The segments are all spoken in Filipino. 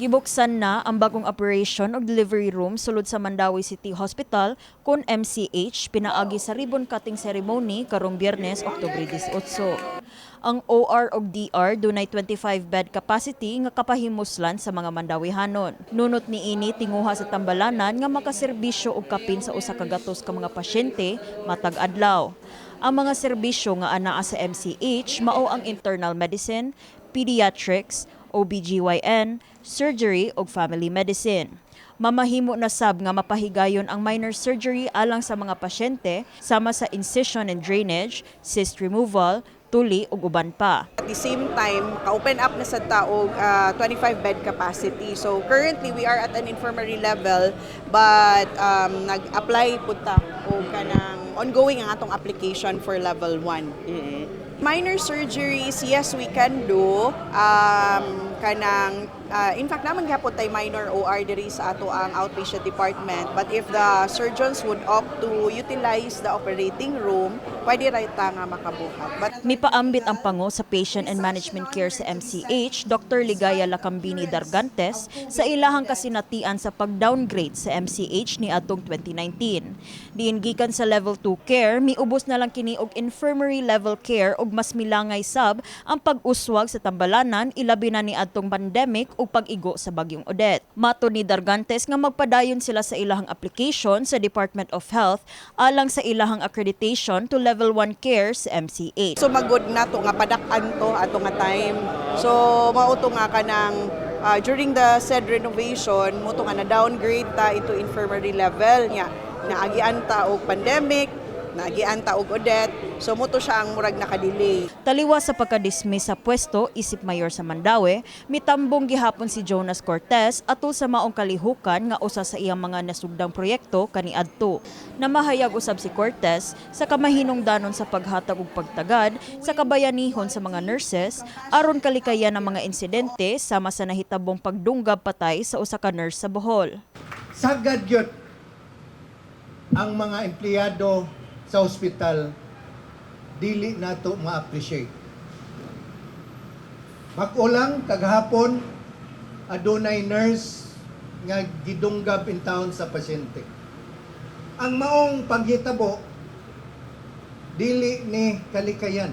Gibuksan na ang bagong operation o delivery room sulod sa Mandawi City Hospital kun MCH pinaagi sa ribbon cutting ceremony karong Biyernes, Oktubre 18. Ang OR o DR dunay 25 bed capacity nga kapahimuslan sa mga Mandawihanon. Nunot ni ini tinguha sa tambalanan nga makaserbisyo og kapin sa usa ka gatos ka mga pasyente matag adlaw. Ang mga serbisyo nga anaa sa MCH mao ang internal medicine, pediatrics, OBGYN, surgery ug family medicine. Mamahimo na sab nga mapahigayon ang minor surgery alang sa mga pasyente sama sa incision and drainage, cyst removal, tuli ug uban pa. At the same time, ka-open up na sa taog 25 bed capacity. So currently we are at an infirmary level but um, nag-apply punta o kanang ongoing ang atong application for level 1. Minor surgeries, yes, we can do. Um, kanang, uh, in fact, naman gapon tay minor OR diri sa ato ang outpatient department. But if the surgeons would opt to utilize the operating room, pwede ra ta nga makabuhat. But Mipaambit ang pango sa Patient and Management Care sa MCH, Dr. Ligaya Lacambini Dargantes, sa ilahang kasinatian sa pag-downgrade sa MCH ni atong 2019. Diin gikan sa level 2 care, miubos na lang kini og infirmary level care ug mas milangay sab ang pag-uswag sa tambalanan ilabi na ni adtong pandemic ug pag-igo sa bagyong Odette. Mato ni Dargantes nga magpadayon sila sa ilahang application sa Department of Health alang sa ilahang accreditation to level 1 care sa MCH. So magod na to nga padak-an to ato nga time. So mao to nga kanang uh, during the said renovation mo to nga na downgrade ta into infirmary level nya naagian ta og pandemic, naagian ta og Odette. So mo to siya ang murag nakadelay. Taliwas sa pagka-dismiss sa pwesto isip mayor sa Mandawi, mitambong gihapon si Jonas Cortez atul sa maong kalihukan nga usa sa iyang mga nasugdang proyekto kaniadto. Namahayag usab si Cortez sa kamahinungdanon sa paghatag og pagtagad sa kabayanihon sa mga nurses aron kalikayan ng mga insidente sama sa nahitabong pagdunggab patay sa usa ka nurse sa Bohol. sagad yun ang mga empleyado sa ospital dili nato ma-appreciate. Makulang kaghapon adunay nurse nga gidunggab in town sa pasyente. Ang maong paghitabo dili ni kalikayan.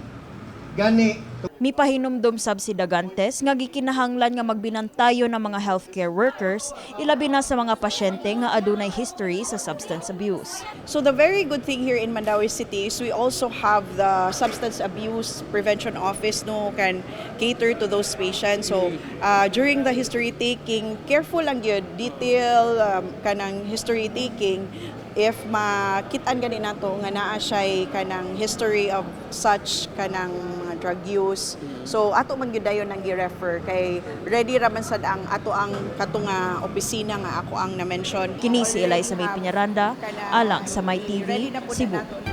Gani Mipahinumdum sab si Dagantes nga gikinahanglan nga magbinantayo ng mga healthcare workers ilabi na sa mga pasyente nga adunay history sa substance abuse. So the very good thing here in Mandawi City is we also have the substance abuse prevention office no can cater to those patients. So uh, during the history taking, careful lang yun, detail um, kanang history taking if makitaan gani nato nga naa siya kanang history of such kanang mga drug use. So ato man gyud dayon ang gi-refer kay ready ra man sad ang ato ang katunga opisina nga ako ang na-mention. Kini si Eliza May Piñaranda, alang sa My TV, Cebu.